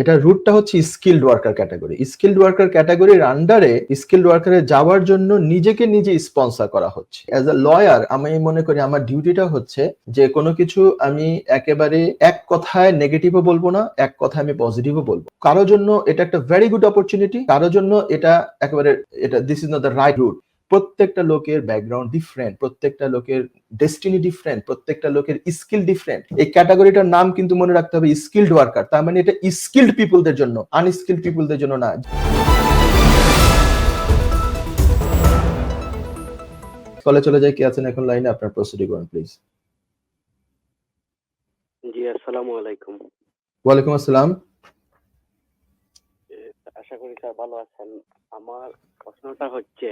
এটা রুটটা হচ্ছে skilled worker category skilled worker ক্যাটাগরির আন্ডারে স্কিল্ড ওয়ার্কারে যাওয়ার জন্য নিজেকে নিজে স্পন্সর করা হচ্ছে। অ্যাজ আ লয়ার আমি মনে করি আমার ডিউটিটা হচ্ছে যে কোনো কিছু আমি একেবারে এক কথায় নেগেটিভও বলব না, এক কথায় আমি পজিটিভও বলব। কারও জন্য এটা একটা ভেরি গুড অপরচুনিটি কারও জন্য এটা একেবারে, এটা this is not the right route প্রত্যেকটা লোকের ব্যাকগ্রাউন্ড ডিফারেন্ট প্রত্যেকটা লোকের ডেস্টিনি ডিফারেন্ট প্রত্যেকটা লোকের স্কিল ডিফারেন্ট এই ক্যাটাগরিটার নাম কিন্তু মনে রাখতে হবে স্কিল্ড ওয়ার্কার তার মানে এটা স্কিল্ড পিপলদের জন্য আনস্কিল্ড পিপুলদের জন্য না। কলে চলে যায় কি আছেন এখন লাইনে? আপনার প্রস্তুতি করুন প্লিজ জি আসসালামু আলাইকুম। ওয়ালাইকুম আসসালাম। আশা করি স্যার ভালো আছেন। আমার প্রশ্নটা হচ্ছে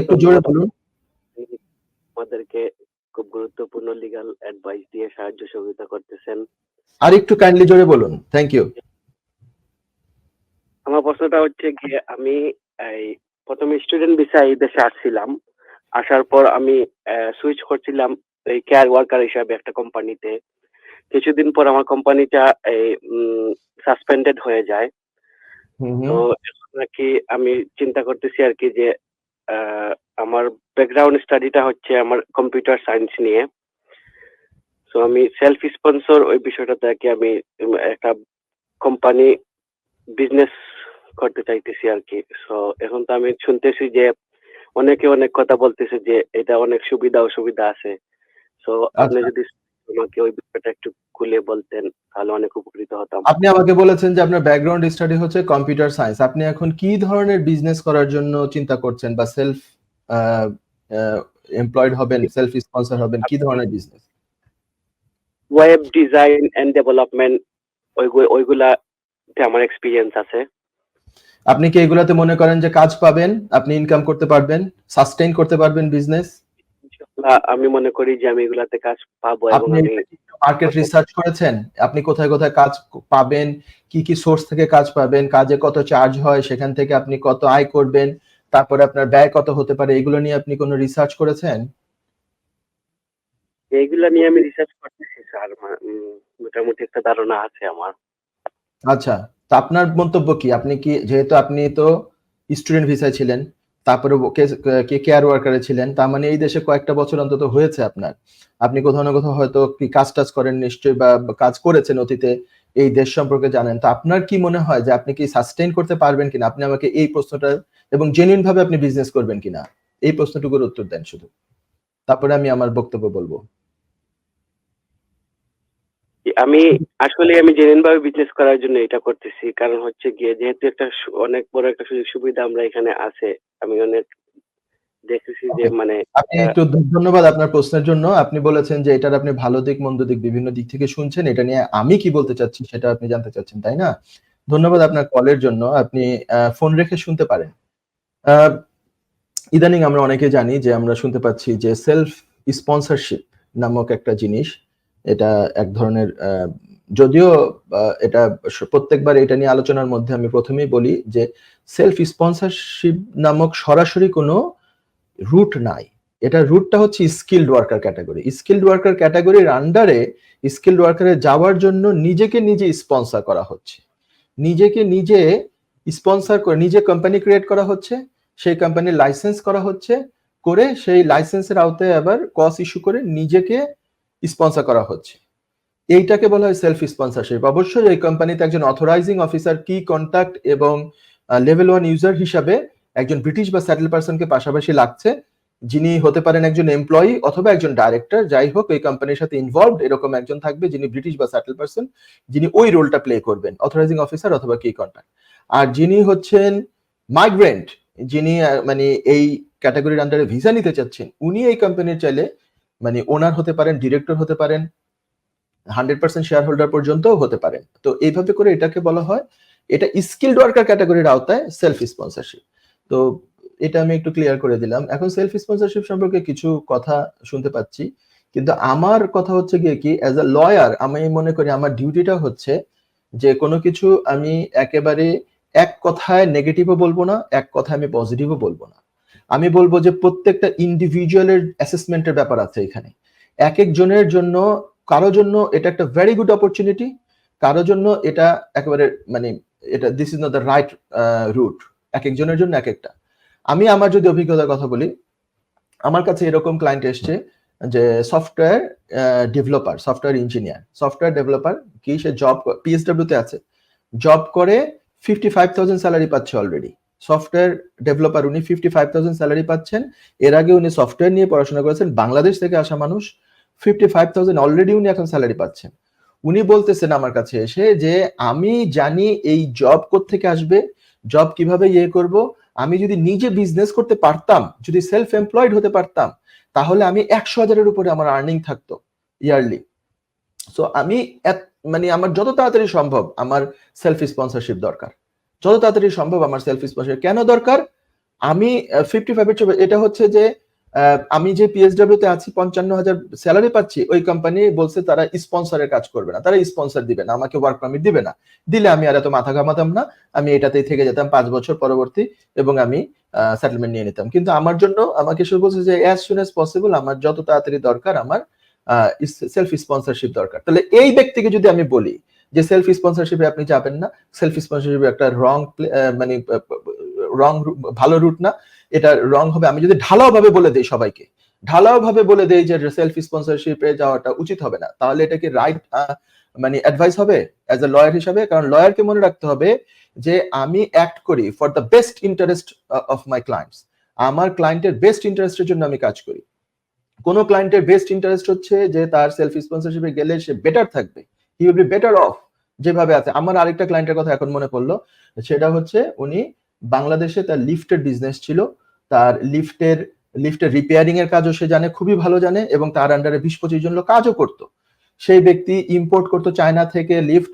একটু জোরে বলুন। আমাদেরকে খুব গুরুত্বপূর্ণ লিগ্যাল অ্যাডভাইস দিয়ে সাহায্য সহযোগিতা করতেছেন। আর একটু কাইন্ডলি জোরে বলুন। থ্যাংক ইউ আমার প্রশ্নটা হচ্ছে গিয়ে আমি এই প্রথমে স্টুডেন্ট ভিসায় এই দেশে আসছিলাম। আসার পর আমি সুইচ করছিলাম এই কেয়ার ওয়ার্কার হিসাবে একটা কোম্পানিতে কিছুদিন পর আমার কোম্পানিটা এই সাসপেন্ডেড হয়ে যায়। তো এখন নাকি আমি চিন্তা করতেছি আর কি যে আমার ব্যাকগ্রাউন্ড স্টাডিটা হচ্ছে আমার কম্পিউটার সায়েন্স নিয়ে। তো আমি সেলফ স্পন্সর ওই বিষয়টাতে আর কি আমি একটা কোম্পানি বিজনেস করতে চাইতেছি আর কি। সো এখন তো আমি শুনতেছি যে অনেকে অনেক কথা বলতেছে যে এটা অনেক সুবিধা অসুবিধা আছে। সো আপনি আচ্ছা। যদি আমাকে ওই বিষয়টা একটু খুলে বলতেন তাহলে অনেক উপকৃত হতাম। আপনি আমাকে বলেছেন যে আপনার ব্যাকগ্রাউন্ড স্টাডি হচ্ছে কম্পিউটার সায়েন্স আপনি এখন কি ধরনের বিজনেস করার জন্য চিন্তা করছেন বা সেলফ এমপ্লয়েড হবেন সেলফ স্পন্সর হবেন কি ধরনের business web design and development ওইগুলাতে আমার এক্সপিরিয়েন্স আছে। আপনি কি এগুলাতে মনে করেন যে কাজ পাবেন আপনি ইনকাম করতে পারবেন সাস্টেইন করতে পারবেন বিজনেস আমি মনে করি যে আমি এগুলাতে কাজ পাবো এবং আমি মার্কেট রিসার্চ করেছেন? আপনি কোথায় কোথায় কাজ পাবেন? কি কি সোর্স থেকে কাজ পাবেন? কাজে কত চার্জ হয়? সেখান থেকে আপনি কত আয় করবেন? তারপরে আপনার ব্যয় কত হতে পারে? এগুলো নিয়ে আপনি কোনো রিসার্চ করেছেন? এইগুলা নিয়ে আমি রিসার্চ করতেছি স্যার। মোটামুটি একটা ধারণা আছে আমার। আচ্ছা তা আপনার মন্তব্য কি? আপনি কি যেহেতু আপনি তো স্টুডেন্ট ভিসায় ছিলেন তারপরে কে কেয়ার ওয়ার্কারে ছিলেন, তার মানে এই দেশে কয়েকটা বছর অন্তত হয়েছে আপনার। আপনি কোথাও না কোথাও হয়তো কি কাজ টাজ করেন নিশ্চয়ই বা কাজ করেছেন অতীতে এই দেশ সম্পর্কে জানেন। তো আপনার কি মনে হয় যে আপনি কি সাস্টেইন করতে পারবেন কিনা? আপনি আমাকে এই প্রশ্নটা এবং জেনুইন ভাবে আপনি বিজনেস করবেন কিনা? এই প্রশ্নটুকুর উত্তর দেন শুধু। তারপরে আমি আমার বক্তব্য বলব। আমি আসলে আমি জেনুইন ভাবে বিজনেস করার জন্য এটা করতেছি। কারণ হচ্ছে গিয়ে যেহেতু একটা সু- অনেক বড় একটা সুযোগ সুবিধা আমরা এখানে আছে আমি অনেক দেখতেছি যে মানে আপনি একটু ধ- ধন্যবাদ আপনার প্রশ্নের জন্য। আপনি বলেছেন যে এটার আপনি ভালো দিক মন্দ দিক বিভিন্ন দিক থেকে শুনছেন। এটা নিয়ে আমি কি বলতে চাচ্ছি সেটা আপনি জানতে চাচ্ছেন তাই না? ধন্যবাদ আপনার কলের জন্য। আপনি ফোন রেখে শুনতে পারেন। আহ, ইদানিং আমরা অনেকে জানি যে আমরা শুনতে পাচ্ছি যে সেলফ স্পন্সরশিপ নামক একটা জিনিস এটা এক ধরনের যদিও এটা প্রত্যেকবার এটা নিয়ে আলোচনার মধ্যে আমি প্রথমেই বলি যে সেলফ স্পন্সরশিপ নামক সরাসরি কোনো রুট নাই। এটা রুটটা হচ্ছে skilled worker category skilled worker ক্যাটাগরির আন্ডারে স্কিল্ড ওয়ার্কারে যাওয়ার জন্য নিজেকে নিজে স্পন্সর করা হচ্ছে। নিজেকে নিজে স্পন্সর করে, নিজে কোম্পানি ক্রিয়েট করা হচ্ছে, সেই কোম্পানির লাইসেন্স করা হচ্ছে, করে সেই লাইসেন্সের আওতায় আবার কস ইস্যু করে নিজেকে স্পন্সর করা হচ্ছে। এইটাকে বলা হয় সেলফ স্পন্সরশিপ অবশ্যই এই কোম্পানিতে একজন অথরাইজিং অফিসার কি কন্ট্যাক্ট এবং লেভেল ওয়ান ইউজার হিসাবে একজন ব্রিটিশ বা স্যাটেল পার্সনকে পাশাপাশি লাগছে, যিনি হতে পারেন একজন এমপ্লয়ি অথবা একজন ডাইরেক্টর যাই হোক, এই কোম্পানির সাথে ইনভলভড এরকম একজন থাকবে যিনি ব্রিটিশ বা স্যাটেল পার্সন যিনি ওই রোলটা প্লে করবেন অথরাইজিং অফিসার অথবা কি কন্ট্যাক্ট আর যিনি হচ্ছেন মাইগ্রেন্ট যিনি মানে এই ক্যাটাগরির আন্ডারে ভিসা নিতে চাচ্ছেন, উনি এই কোম্পানির চাইলে মানে ওনার হতে পারেন ডিরেক্টর হতে পারেন হান্ড্রেড পার্সেন্ট শেয়ার হোল্ডার পর্যন্ত হতে পারেন। তো এইভাবে করে এটাকে বলা হয়, এটা স্কিল্ড ওয়ার্কার ক্যাটাগরির আওতায় সেলফ স্পন্সরশিপ তো এটা আমি একটু ক্লিয়ার করে দিলাম। এখন সেলফ স্পন্সরশিপ সম্পর্কে কিছু কথা শুনতে পাচ্ছি, কিন্তু আমার কথা হচ্ছে গিয়ে কি অ্যাজ আ লয়ার আমি মনে করি আমার ডিউটিটা হচ্ছে যে কোনো কিছু আমি একেবারে এক কথায় নেগেটিভও বলব না, এক কথায় আমি পজিটিভও বলব না। আমি বলব যে প্রত্যেকটা ইন্ডিভিজুয়ালের অ্যাসেসমেন্টের ব্যাপার আছে এখানে। এক একজনের জন্য, কারও জন্য এটা একটা ভেরি গুড অপরচুনিটি কারোর জন্য এটা একেবারে মানে এটা this is not the right route এক একজনের জন্য এক একটা। আমি আমার যদি অভিজ্ঞতার কথা বলি, আমার কাছে এরকম ক্লায়েন্ট এসছে যে software developer software engineer software developer কি সে জব পিএসডব্লিউ তে আছে জব করে ফিফটি ফাইভ থাউজেন্ড স্যালারি পাচ্ছে অলরেডি সফটওয়্যার ডেভেলপার উনি ফিফটি ফাইভ থাউজেন্ড স্যালারি পাচ্ছেন। এর আগে উনি সফটওয়্যার নিয়ে পড়াশোনা করেছেন। বাংলাদেশ থেকে আসা মানুষ ফিফটি ফাইভ থাউজেন্ড অলরেডি উনি এখন স্যালারি পাচ্ছেন। উনি বলতেছেন আমার কাছে এসে যে, আমি জানি এই জব থেকে আসবে জব কীভাবে ইয়ে করব, আমি যদি নিজে বিজনেস করতে পারতাম, যদি সেলফ এমপ্লয়েড হতে পারতাম, তাহলে আমি একশো হাজারের উপরে আমার আর্নিং থাকতো ইয়ারলি সো আমি মানে আমার যত তাড়াতাড়ি সম্ভব আমার সেলফ স্পন্সরশিপ দরকার। যত তাড়াতাড়ি সম্ভব আমার সেলফ স্পন্সরশিপ কেন দরকার? আমি ফিফটি ফাইভের চেয়ে এটা হচ্ছে যে আমি যে পিএসডব্লিউ তে আছি পঞ্চান্ন হাজার স্যালারি পাচ্ছি, ওই কোম্পানি বলছে তারা স্পন্সরের কাজ করবে না। তারা স্পন্সর দিবে না, আমাকে ওয়ার্ক পারমিট দিবে না। দিলে আমি আর এত মাথা ঘামাতাম না, আমি এটাতেই থেকে যেতাম পাঁচ বছর পরবর্তী এবং আমি সেটেলমেন্ট নিয়ে নিতাম। কিন্তু আমার জন্য, আমাকে শুধু বলছে যে অ্যাজ সুন অ্যাজ পসিবল আমার যত তাড়াতাড়ি দরকার, আমার সেলফ স্পন্সরশিপ দরকার। তাহলে এই ব্যক্তিকে যদি আমি বলি যে সেলফ স্পন্সরশিপে আপনি যাবেন না সেলফ স্পন্সরশিপ একটা রং মানে রং ভালো রুট না, এটা রং হবে। আমি যদি ঢালাও ভাবে বলে দেই সবাইকে ঢালাও ভাবে বলে দেই যে সেলফ স্পন্সরশিপে যাওয়াটা উচিত হবে না, তাহলে এটা কি রাইট মানে অ্যাডভাইস হবে অ্যাজ এ লয়ার হিসাবে? কারণ লয়ারকে মনে রাখতে হবে যে আমি অ্যাক্ট করি for the best interest of my clients আমার ক্লায়েন্টের বেস্ট ইন্টারেস্টের জন্য আমি কাজ করি। কোন ক্লায়েন্টের বেস্ট ইন্টারেস্ট হচ্ছে যে তার সেলফ স্পন্সরশিপে গেলে সে বেটার থাকবে। হি বি বেটার অফ যেভাবে আছে। আমার আরেকটা ক্লায়েন্টের কথা এখন মনে পড়ল। সেটা হচ্ছে উনি বাংলাদেশে তার লিফটের বিজনেস ছিল। তার লিফটের লিফটের রিপেয়ারিং এর কাজও সে জানে, খুবই ভালো জানে এবং তার আন্ডারে বিশ পঁচিশ জন লোক কাজও করতো। সেই ব্যক্তি ইম্পোর্ট করতো চায়না থেকে লিফট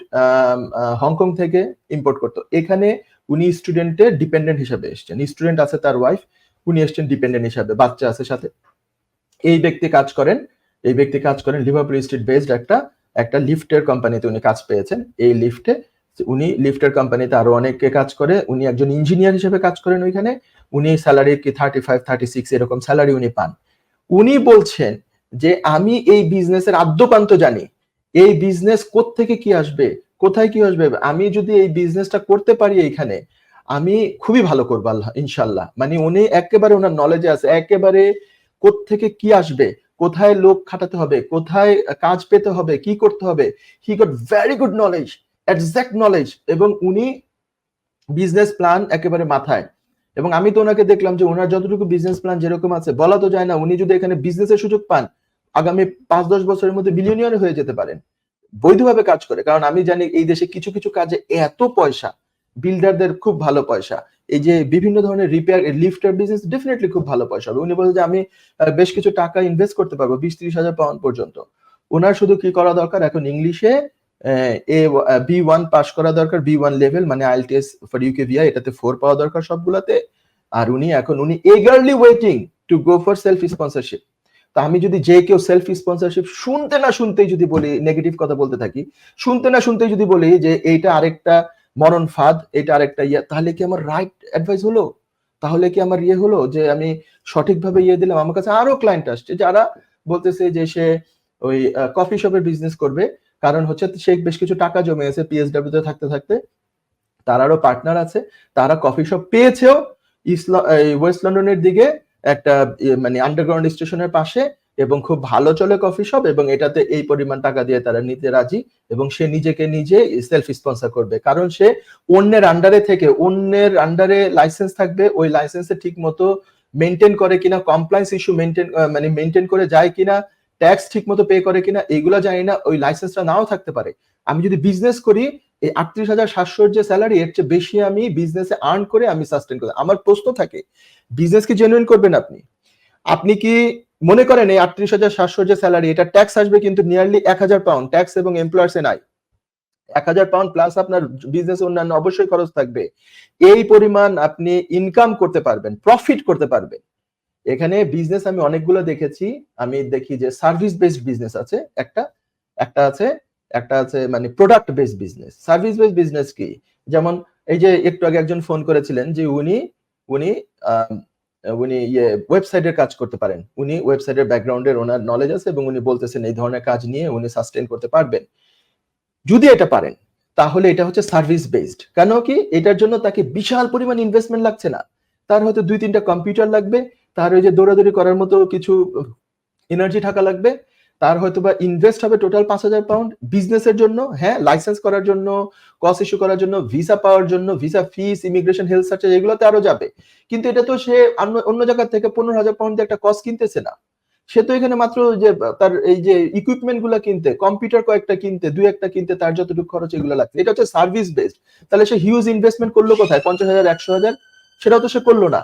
হংকং থেকে ইম্পোর্ট করতো। এখানে উনি স্টুডেন্টের ডিপেন্ডেন্ট হিসাবে এসছেন। স্টুডেন্ট আছে তার ওয়াইফ উনি এসছেন ডিপেন্ডেন্ট হিসাবে, বাচ্চা আছে সাথে। এই ব্যক্তি কাজ করেন, এই ব্যক্তি কাজ করেন লিভারপুল স্ট্রিট বেসড একটা একটা লিফটের কোম্পানিতে উনি কাজ পেয়েছেন। এই লিফটে উনি লিফটের কোম্পানিতে আরও অনেককে কাজ করে। উনি একজন ইঞ্জিনিয়ার হিসেবে কাজ করেন ওইখানে। উনি স্যালারি কি থার্টি ফাইভ থার্টি সিক্স এরকম স্যালারি উনি পান। উনি বলছেন যে, আমি এই বিজনেসের আদ্যপান্ত জানি। এই বিজনেস থেকে কি আসবে? কোথায় কি আসবে? আমি যদি এই বিজনেসটা করতে পারি এইখানে, আমি খুবই ভালো করব, আল্লাহ ইনশাল্লাহ মানে উনি একেবারে ওনার নলেজে আছে, একেবারে থেকে কি আসবে? কোথায় লোক খাটাতে হবে, কোথায় কাজ পেতে হবে, কি করতে হবে he got very good knowledge exact knowledge এবং উনি বিজনেস প্ল্যান একেবারে মাথায়। এবং আমি তো ওনাকে দেখলাম যে ওনার যতটুকু বিজনেস প্ল্যান যেরকম আছে, বলা তো যায় না, উনি যদি এখানে বিজনেসের সুযোগ পান, আগামী পাঁচ দশ বছরের মধ্যে বিলিয়নিয়ার হয়ে যেতে পারেন। বৈধভাবে কাজ করে, কারণ আমি জানি এই দেশে কিছু কিছু কাজে এত পয়সা বিল্ডারদের খুব ভালো পয়সা। এই যে বিভিন্ন ধরনের রিপেয়ার লিফটার বিজনেস ডেফিনেটলি খুব ভালো পয়সা হবে। উনি বলছে যে, আমি বেশ কিছু টাকা ইনভেস্ট করতে পারব, বিশ ত্রিশ হাজার পাউন্ড পর্যন্ত। ওনার শুধু কি করা দরকার? এখন ইংলিশে এ বি ওয়ান পাস করা দরকার বি ওয়ান লেভেল মানে আইএলটিএস ফর ইউকে ভিআই এটাতে ফোর পাওয়া দরকার সবগুলাতে। আর উনি এখন, উনি eagerly waiting to go for self sponsorship তা আমি যদি যে কেউ সেলফ স্পন্সরশিপ শুনতে না শুনতেই যদি বলি নেগেটিভ কথা বলতে থাকি, শুনতে না শুনতেই যদি বলি যে, এইটা আরেকটা মরণ ফাঁদ, এটা আরেকটা ইয়ে। তাহলে কি আমার রাইট অ্যাডভাইস হলো? তাহলে কি আমার ইয়ে হলো? যে আমি সঠিকভাবে ইয়ে দিলাম? আমার কাছে আরও ক্লায়েন্ট আসছে, যারা বলতেছে যে সে ওই কফি শপের বিজনেস করবে। কারণ হচ্ছে সে বেশ কিছু টাকা জমে আছে পিএসডব্লিউ তে থাকতে থাকতে। তার আরও পার্টনার আছে। তারা কফি শপ পেয়েছেও ইসলাম ওয়েস্ট লন্ডনের দিকে একটা মানে আন্ডারগ্রাউন্ড স্টেশনের পাশে এবং খুব ভালো চলে কফি শপ এবং এটাতে এই পরিমাণ টাকা দিয়ে তারা নিতে রাজি এবং সে নিজেকে নিজে সেলফ স্পন্সর করবে। কারণ সে অন্যের আন্ডারে থেকে অন্যের আন্ডারে লাইসেন্স থাকবে, ওই লাইসেন্সে ঠিক মতো মেনটেন করে কিনা কমপ্লায়েন্স ইস্যু মেনটেন মানে মেনটেন করে যায় কিনা ট্যাক্স ঠিক মতো পে করে কিনা, এগুলো জানি না, ওই লাইসেন্সটা নাও থাকতে পারে। আমি যদি বিজনেস করি, এই আটত্রিশ হাজার সাতশোর যে স্যালারি এর চেয়ে বেশি আমি বিজনেসে আর্ন করে আমি সাস্টেন করি আমার প্রশ্ন থাকে বিজনেস কি জেনুইন করবেন আপনি? আপনি কি মনে করেন এই আটত্রিশ হাজার সাতশো যে স্যালারি এটা ট্যাক্স আসবে কিন্তু নিয়ারলি এক হাজার পাউন্ড ট্যাক্স এবং এমপ্লয়ার্স এ নাই। এক হাজার পাউন্ড প্লাস আপনার বিজনেস অন্যান্য অবশ্যই খরচ থাকবে। এই পরিমাণ আপনি ইনকাম করতে পারবেন প্রফিট করতে পারবেন। এখানে বিজনেস আমি অনেকগুলো দেখেছি। আমি দেখি যে সার্ভিস বেসড বিজনেস আছে, একটা একটা আছে একটা আছে মানে product based business service based business কি? যেমন এই যে একটু আগে একজন ফোন করেছিলেন যে উনি উনি উনি ইয়ে ওয়েবসাইটের কাজ করতে পারেন। উনি ওয়েবসাইটের ব্যাকগ্রাউন্ডের ওনার নলেজ আছে এবং উনি বলতেছেন এই ধরনের কাজ নিয়ে উনি সাস্টেন করতে পারবেন। যদি এটা পারেন, তাহলে এটা হচ্ছে সার্ভিস বেসড কেন কি? এটার জন্য তাকে বিশাল পরিমাণ ইনভেস্টমেন্ট লাগছে না। তার হয়তো দুই তিনটা কম্পিউটার লাগবে, তার ওই যে দৌড়াদৌড়ি করার মতো কিছু এনার্জি থাকা লাগবে তার হয়তো বা ইনভেস্ট হবে টোটাল পাঁচ হাজার পাউন্ড বিজনেসের জন্য হ্যাঁ লাইসেন্স করার জন্য কস ইস্যু করার জন্য ভিসা পাওয়ার জন্য visa fees immigration health surcharge এগুলোতে আরও যাবে। কিন্তু এটা তো সে অন্য- জায়গা থেকে পনেরো হাজার পাউন্ড একটা কস কিনতেছে না। সে তো এখানে মাত্র যে, তার এই যে ইকুইপমেন্টগুলা কিনতে কম্পিউটার কয়েকটা কিনতে, দুই একটা কিনতে, তার যতটুকু খরচ এগুলো লাগছে। এটা হচ্ছে সার্ভিস বেসড তাহলে সে হিউজ ইনভেস্টমেন্ট করল কোথায়? পঞ্চাশ হাজার, একশো হাজার? সেটাও তো সে করল না।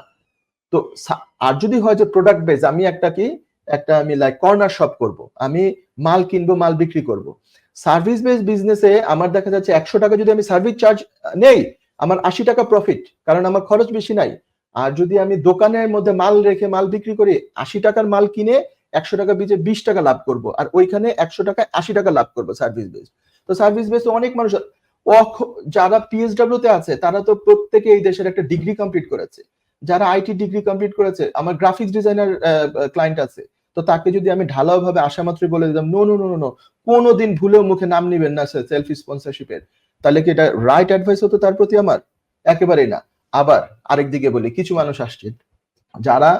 তো আর যদি হয় যে প্রোডাক্ট বেস আমি একটা কি একটা আমি লাইক কর্নার শপ করব। আমি মাল কিনবো, মাল বিক্রি করব। সার্ভিস বেস বিজনেসে আমার দেখা যাচ্ছে একশো টাকা যদি আমি সার্ভিস চার্জ নেই, আমার আশি টাকা প্রফিট কারণ আমার খরচ বেশি নাই। আর যদি আমি দোকানের মধ্যে মাল রেখে মাল বিক্রি করি, আশি টাকার মাল কিনে একশো টাকা বিচে বিশ টাকা লাভ করব, আর ওইখানে একশো টাকা আশি টাকা লাভ করব সার্ভিস বেস তো সার্ভিস বেস অনেক মানুষ যারা পিএসডব্লিউ তে আছে, তারা তো প্রত্যেকে এই দেশের একটা ডিগ্রি কমপ্লিট করেছে। যারা আইটি ডিগ্রি কমপ্লিট করেছে, আমার গ্রাফিক্স ডিজাইনার ক্লায়েন্ট আছে। তো তাকে যদি আমি ঢালাও ভাবে আশা মাত্রই বলে দিতাম নো নো নো নো কোনোদিন ভুলেও মুখে নাম নিবেন না স্যার সেলফ স্পন্সরশিপের তাহলে কি এটা রাইট অ্যাডভাইস হতো তার প্রতি আমার? একেবারেই না। আবার আরেক দিকে বলি, কিছু মানুষ আসছেন, যারা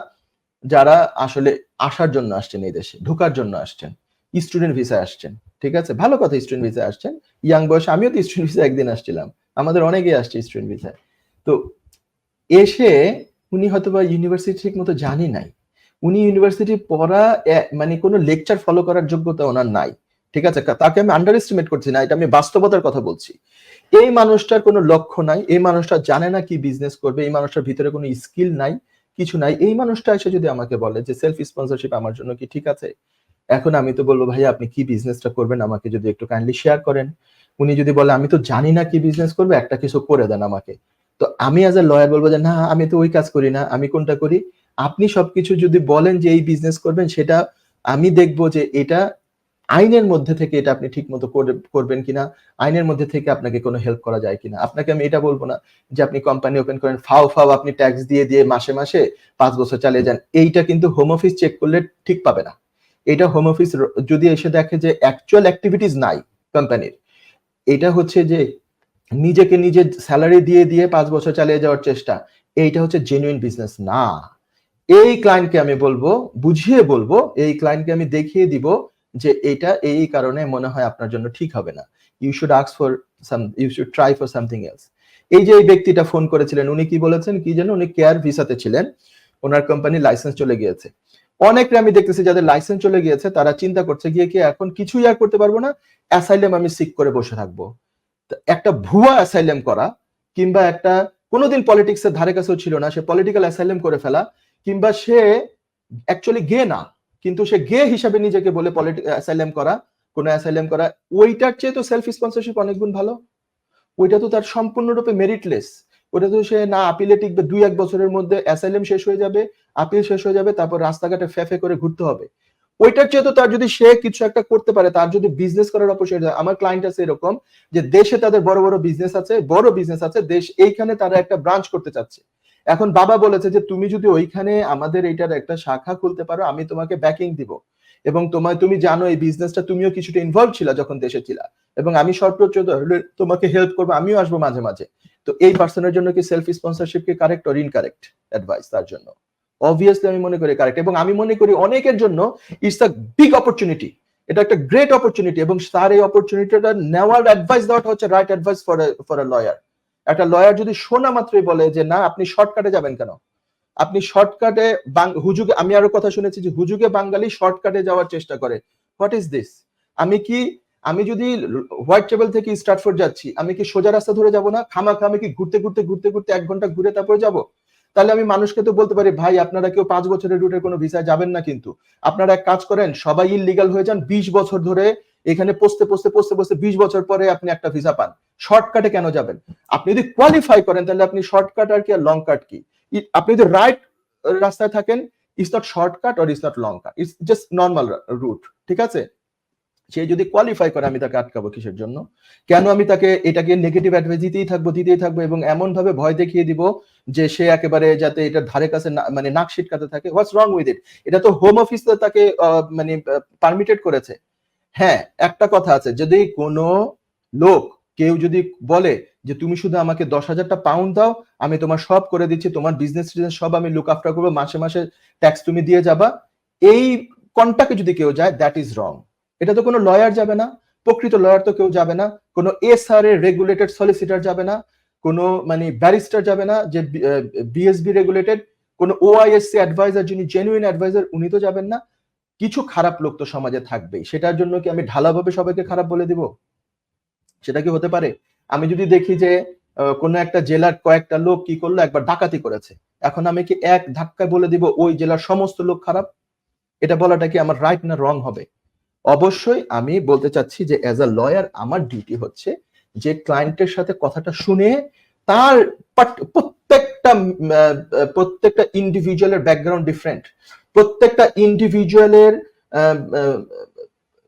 যারা আসলে আসার জন্য আসছেন এই দেশে, ঢোকার জন্য আসছেন স্টুডেন্ট ভিসা আসছেন, ঠিক আছে? ভালো কথা স্টুডেন্ট ভিসা আসছেন। ইয়াং বয়সে আমিও তো স্টুডেন্ট ভিসা একদিন আসছিলাম, আমাদের অনেকেই আসছে স্টুডেন্ট ভিসা তো এসে উনি হয়তো বা ইউনিভার্সিটি ঠিক মতো জানি নাই উনি ইউনিভার্সিটি পড়া মানে কোনো লেকচার ফলো করার যোগ্যতা ওনার নাই। ঠিক আছে? তাকে আমি আন্ডার এস্টিমেট করছি না, এটা আমি বাস্তবতার কথা বলছি। এই মানুষটার কোনো লক্ষ্য নাই, এই মানুষটা জানে না কি বিজনেস করবে, এই মানুষটার ভিতরে কোনো স্কিল নাই, কিছু নাই। এই মানুষটা এসে যদি আমাকে বলে যে সেলফ স্পন্সরশিপ আমার জন্য কি ঠিক আছে? এখন আমি তো বলব ভাই আপনি কি বিজনেসটা করবেন? আমাকে যদি একটু কাইন্ডলি শেয়ার করেন। উনি যদি বলে, আমি তো জানি না কি বিজনেস করবে, একটা কিছু করে দেন আমাকে। তো আমি অ্যাজ এ লয়ার বলব যে, না, আমি তো ওই কাজ করি না, আমি কোনটা করি? আপনি সবকিছু যদি বলেন যে এই বিজনেস করবেন, সেটা আমি দেখব যে এটা আইনের মধ্যে থেকে এটা আপনি ঠিক মতো করবেন কিনা, আইনের মধ্যে থেকে আপনাকে কোনো হেল্প করা যায় কিনা। আপনাকে আমি এটা বলব না যে আপনি কোম্পানি ওপেন করেন, ফাও ফাও আপনি ট্যাক্স দিয়ে দিয়ে মাসে মাসে পাঁচ বছর চালিয়ে যান। এইটা কিন্তু হোম অফিস চেক করলে ঠিক পাবে না। এটা হোম অফিস যদি এসে দেখে যে অ্যাকচুয়াল অ্যাক্টিভিটিস নাই কোম্পানির এটা হচ্ছে যে নিজেকে নিজে স্যালারি দিয়ে দিয়ে পাঁচ বছর চালিয়ে যাওয়ার চেষ্টা, এইটা হচ্ছে জেনুইন বিজনেস না। এই ক্লায়েন্টকে আমি বলব, বুঝিয়ে বলব, এই ক্লায়েন্টকে আমি দেখিয়ে দিব যে এটা এই কারণে মনে হয় আপনার জন্য ঠিক হবে না। You should আক্স for some you should try for something else এই যে এই ব্যক্তিটা ফোন করেছিলেন, উনি কি বলেছেন? কি যেন উনি কেয়ার ভিসাতে ছিলেন, ওনার কোম্পানি লাইসেন্স চলে গিয়েছে। অনেকটা আমি দেখতেছি যাদের লাইসেন্স চলে গিয়েছে, তারা চিন্তা করছে গিয়ে কি এখন কিছুই আর করতে পারব না অ্যাসাইলেম আমি সিক করে বসে থাকব। একটা ভুয়া অ্যাসাইলেম করা কিংবা একটা কোনোদিন পলিটিক্সের ধারে কাছেও ছিল না, সে পলিটিক্যাল অ্যাসাইলেম করে ফেলা কিংবা সে অ্যাকচুয়ালি গে না, কিন্তু সে গে হিসাবে নিজেকে বলে অ্যাসাইলেম করা, কোনো অ্যাসাইলেম করা, ওইটার চেয়ে তো সেলফ স্পন্সরশিপ অনেক গুণ ভালো। ওইটা তো তার সম্পূর্ণরূপে মেরিটলেস ওটা তো সে না আপিলে টিকবে, দুই এক বছরের মধ্যে অ্যাসাইলেম শেষ হয়ে যাবে আপিল শেষ হয়ে যাবে, তারপর রাস্তাঘাটে ফেফে করে ঘুরতে হবে। ওইটার চেয়ে তো তার যদি সে কিছু একটা করতে পারে, তার যদি বিজনেস করার অপরচুনিটি আমার ক্লায়েন্ট আছে এরকম যে দেশে তাদের বড় বড় বিজনেস আছে, বড় বিজনেস আছে, দেশ এইখানে তারা একটা ব্রাঞ্চ করতে চাচ্ছে। এখন বাবা বলেছে যে, তুমি যদি ওইখানে আমাদের এইটার একটা শাখা খুলতে পারো, আমি তোমাকে ব্যাকিং দিব। এবং তোমায়, তুমি জানো এই বিজনেসটা তুমিও কিছুটা ইনভলভ ছিল যখন দেশে ছিলা। এবং আমি সর্বোচ্চ তোমাকে হেল্প করব, আমিও আসব মাঝে মাঝে। তো এই পার্সনের জন্য কি সেলফ স্পন্সরশিপ কি কারেক্ট অর ইনকারেক্ট অ্যাডভাইস তার জন্য? অবভিয়াসলি আমি মনে করি কারেক্ট এবং আমি মনে করি অনেকের জন্য ইটস আ বিগ অপরচুনিটি এটা একটা গ্রেট অপরচুনিটি এবং তার এই অপরচুনিটিটা নেওয়ার অ্যাডভাইস দেওয়াটা হচ্ছে right advice for for a lawyer একটা লয়ার যদি শোনা মাত্রই বলে যে, না, আপনি শর্টকাটে যাবেন কেন? আপনি শর্টকাটে হুজুগে, আমি আরও কথা শুনেছি যে, হুজুগে বাঙালি শর্টকাটে যাওয়ার চেষ্টা করে। হোয়াট ইজ দিস আমি কি, আমি যদি হোয়াইট টেবল থেকে স্টার্টফোর্ড যাচ্ছি, আমি কি সোজা রাস্তা ধরে যাব না? খামা আমি কি ঘুরতে ঘুরতে ঘুরতে ঘুরতে এক ঘণ্টা ঘুরে তারপরে যাব? তাহলে আমি মানুষকে তো বলতে পারি, ভাই, আপনারা কেউ পাঁচ বছরের রুটের কোনো ভিসায় যাবেন না কিন্তু। আপনারা এক কাজ করেন, সবাই ইলিগাল হয়ে যান, বিশ বছর ধরে এখানে পোস্তে পোস্তে পোস্তে পোস্তে বিশ বছর পরে আপনি একটা ভিসা পান। শর্টকাটে কেন যাবেন? আপনি যদি কোয়ালিফাই করেন, তাহলে আপনি শর্টকাট আর কি আর লং কাট কি আপনি যদি রাইট রাস্তায় থাকেন it's not shortcut or it's not long cut it's just normal route ঠিক আছে? সে যদি কোয়ালিফাই করে, আমি তাকে আটকাবো কিসের জন্য? কেন আমি তাকে এটাকে নেগেটিভ অ্যাডভাইস দিতেই থাকব দিতেই থাকব এবং এমন ভাবে ভয় দেখিয়ে দিব যে সে একেবারে যাতে এটা ধারে কাছে মানে নাক ছিটকাতে থাকে? হোয়াটস রং উইথ ইট এটা তো হোম অফিস তাকে মানে পারমিটেড করেছে। হ্যাঁ একটা কথা আছে, যদি কোনো লোক কেউ যদি বলে যে তুমি শুধু আমাকে দশ হাজারটা পাউন্ড দাও, আমি তোমার সব করে দিচ্ছি, তোমার বিজনেস সব আমি লুক আফটার করব, মাসে মাসে ট্যাক্স তুমি দিয়ে যাবা, এই কন্টাকে যদি কেউ যায় দ্যাট ইজ রং এটা তো কোনো লয়ার যাবে না, প্রকৃত লয়ার তো কেউ যাবে না, কোনো এসআর এর রেগুলেটেড সলিসিটার যাবে না, কোনো মানে ব্যারিস্টার যাবে না, যে বিএসবি রেগুলেটেড কোনো ওআইএসসি অ্যাডভাইজার যিনি জেনুইন অ্যাডভাইজার উনি তো যাবেন না। কিছু খারাপ লোক তো সমাজে থাকবেই। সেটার জন্য কি আমি ঢালাভাবে সবাইকে খারাপ বলে দিব? সেটা কি হতে পারে? আমি যদি দেখি যে কোনো একটা জেলার কয়েকটা লোক কি করল? একবার ডাকাতি করেছে। এখন আমি কি এক ধাক্কায় বলে দিব, ওই জেলার সমস্ত লোক খারাপ? এটা বলাটা কি আমার রাইট না রং হবে? অবশ্যই আমি বলতে চাচ্ছি যে অ্যাজ আ লয়ার আমার ডিউটি হচ্ছে যে ক্লায়েন্টের সাথে কথাটা শুনে তার প্রত্যেকটা প্রত্যেকটা ইন্ডিভিজুয়ালের ব্যাকগ্রাউন্ড ডিফারেন্ট প্রত্যেকটা ইন্ডিভিজুয়ালের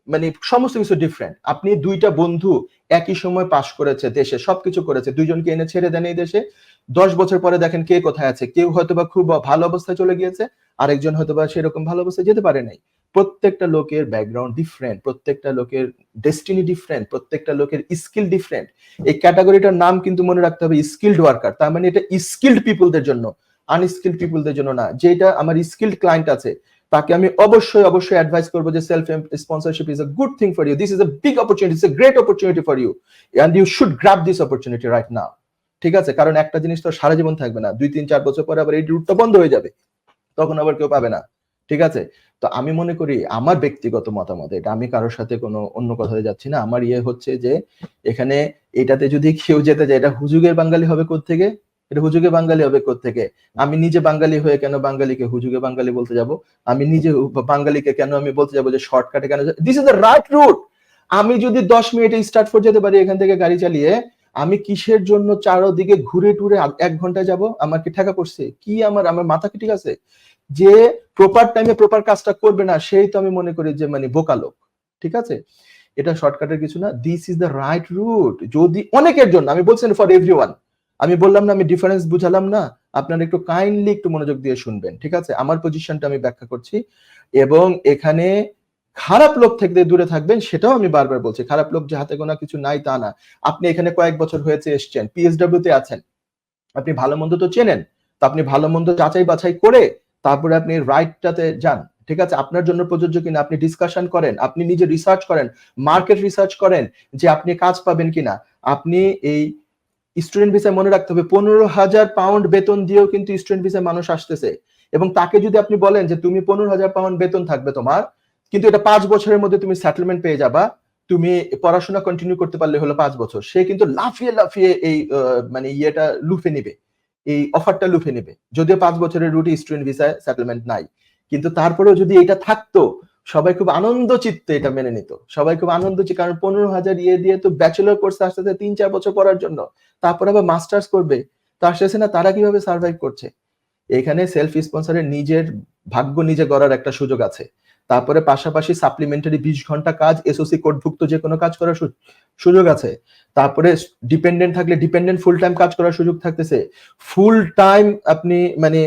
মানে সমস্ত কিছু ডিফারেন্ট আপনি দুইটা বন্ধু একই সময় পাশ করেছে দেশে, সবকিছু করেছে, দুইজনকে এনে ছেড়ে দেন এই দেশে। দশ বছর পরে দেখেন কে কোথায় আছে। কেউ হয়তোবা খুব ভালো অবস্থায় চলে গিয়েছে, আরেকজন হয়তোবা সেরকম ভালো অবস্থায় যেতে পারে নাই। প্রত্যেকটা লোকের ব্যাকগ্রাউন্ড ডিফারেন্ট প্রত্যেকটা লোকের ডেস্টিনি ডিফারেন্ট প্রত্যেকটা লোকের স্কিল ডিফারেন্ট এই ক্যাটাগরিটার নাম কিন্তু মনে রাখতে হবে স্কিল্ড ওয়ার্কার তার মানে এটা স্কিল্ড পিপলদের জন্য। আনস্কিল্ড পিপুলদের জন্য না। যেটা আমার স্কিল্ড ক্লায়েন্ট আছে, তাকে আমি অবশ্যই অবশ্যই অ্যাডভাইস করব যে self sponsorship is a good thing for you this is a big opportunity it's a great opportunity for you and you should grab this opportunity right now ঠিক আছে? কারণ একটা জিনিস তো সারা জীবন থাকবে না। দুই, তিন, চার বছর পরে আবার এই রুটটা বন্ধ হয়ে যাবে। তখন আবার কেউ পাবে না। ঠিক আছে? তো আমি মনে করি আমার ব্যক্তিগত মতামত এটা। আমি কারোর সাথে কোনো অন্য কথাতে যাচ্ছি না। আমার ইয়ে হচ্ছে যে, এখানে এটাতে যদি কেউ যেতে যায় এটা হুজুগের বাঙালি হবে থেকে এটা হুজুগে বাঙালি হবে থেকে আমি নিজে বাঙালি হয়ে কেন বাঙালিকে হুজুগে বাঙালি বলতে যাব? আমি নিজে বাঙালিকে কেন আমি বলতে যাব যে শর্টকাটে কেন? This is the right route আমি যদি দশ মিনিটে স্টার্ট ফোর যেতে পারি এখান থেকে গাড়ি চালিয়ে, আমি কিসের জন্য চারোদিকে ঘুরে টুরে এক ঘণ্টা যাব? আমার কি ঠেকা পড়ছে? কি আমার আমার মাথা কি ঠিক আছে? যে প্রপার টাইমে প্রপার কাজটা করবে না, সেই তো আমি মনে করি যে মানে বোকা লোক। ঠিক আছে? এটা শর্টকাটের কিছু না। This is the right route যদি অনেকের জন্য, আমি বলছেন ফর এভরি আমি বললাম না, আমি ডিফারেন্স বুঝালাম না, আপনারা একটু কাইন্ডলি একটু মনোযোগ দিয়ে শুনবেন, ঠিক আছে? আমার পজিশনটা আমি ব্যাখ্যা করছি এবং এখানে খারাপ লোক থেকে দূরে থাকবেন, সেটাও আমি বারবার বলছি। খারাপ লোক যে হাতে গোনা কিছু নাই তা না। আপনি এখানে কয়েক বছর হয়েছে এসছেন পিএসডব্লিউ তে আছেন। আপনি ভালো মন্দ তো চেনেন, তো আপনি ভালো মন্দ যাচাই বাছাই করে তারপরে আপনি রাইটটাতে যান, ঠিক আছে? আপনার জন্য প্রযোজ্য কিনা, আপনি ডিসকাশন করেন, আপনি নিজে রিসার্চ করেন মার্কেট রিসার্চ করেন যে আপনি কাজ পাবেন কিনা। আপনি এই স্টুডেন্ট ভিসায় মনে রাখতে হবে, পনেরো হাজার পাউন্ড বেতন দিয়েও কিন্তু স্টুডেন্ট ভিসায় মানুষ আসতেছে। এবং তাকে যদি আপনি বলেন যে তুমি পনেরো হাজার পাউন্ড বেতন থাকবে তোমার, কিন্তু এটা পাঁচ বছরের মধ্যে তুমি সেটেলমেন্ট পেয়ে যাবা, তুমি পড়াশোনা কন্টিনিউ করতে পারলে হলো পাঁচ বছর। সে কিন্তু লাফিয়ে লাফিয়ে এই মানে ইয়েটা লুফে নিবে, এই অফারটা লুফে নেবে। যদিও পাঁচ বছরের রুটি স্টুডেন্ট ভিসায় সেটেলমেন্ট নাই। কিন্তু তারপরেও যদি এটা থাকতো সবাই খুব আনন্দ চিত্তে এটা মেনে নিত। সবাই খুব আনন্দ চিত্তে, কারণ পনেরো হাজার ইয়ে দিয়ে তো ব্যাচেলর কোর্স আস্তে আস্তে তিন চার বছর পড়ার জন্য, তারপর আবার মাস্টার্স করবে, তো আসতেছে না তারা কীভাবে সার্ভাইভ করছে? এখানে সেলফ স্পন্সরের নিজের ভাগ্য নিজে গড়ার একটা সুযোগ আছে। তারপরে পাশাপাশি সাপ্লিমেন্টারি বিশ ঘণ্টা কাজ এসওসি কোডভুক্ত যে কোনো কাজ করার সুযোগ আছে। তারপরে ডিপেন্ডেন্ট থাকলে ডিপেন্ডেন্ট ফুল টাইম কাজ করার সুযোগ থাকতেছে। ফুল টাইম আপনি মানে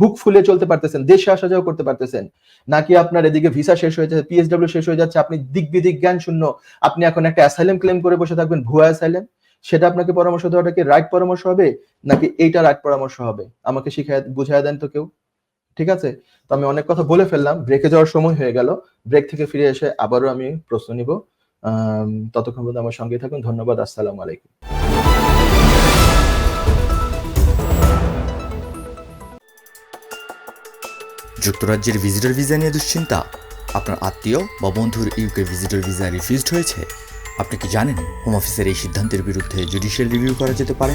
বুক ফুলে চলতে পারতেছেন, দেশে আসা যাওয়া করতে পারতেছেন। নাকি আপনার এদিকে ভিসা শেষ হয়ে যাচ্ছে পিএসডব্লিউ শেষ হয়ে যাচ্ছে, আপনি দিক বিদিক জ্ঞান শূন্য, আপনি এখন একটা অ্যাসাইলেম ক্লেম করে বসে থাকবেন, ভুয়া অ্যাসাইলেম সেটা আপনাকে পরামর্শ দেওয়াটা কি রাইট পরামর্শ হবে? নাকি এইটা রাইট পরামর্শ হবে? আমাকে শিখায় বুঝায় দেন তো কেউ। ঠিক আছে? তো আমি অনেক কথা বলে ফেললাম। ব্রেকে যাওয়ার সময় হয়ে গেল। ব্রেক থেকে ফিরে এসে আবারও আমি প্রশ্ন নিব। ততক্ষণ পর্যন্ত আমার সঙ্গে থাকুন। ধন্যবাদ। আসসালামু আলাইকুম। যুক্তরাজ্যের ভিজিটর ভিসা নিয়ে দুশ্চিন্তা? আপনার আত্মীয় বা বন্ধুর ইউকে ভিজিটর ভিসা রিফিউজড হয়েছে? আপনি কি জানেন হোম অফিসের এই সিদ্ধান্তের বিরুদ্ধে জুডিশিয়াল রিভিউ করা যেতে পারে?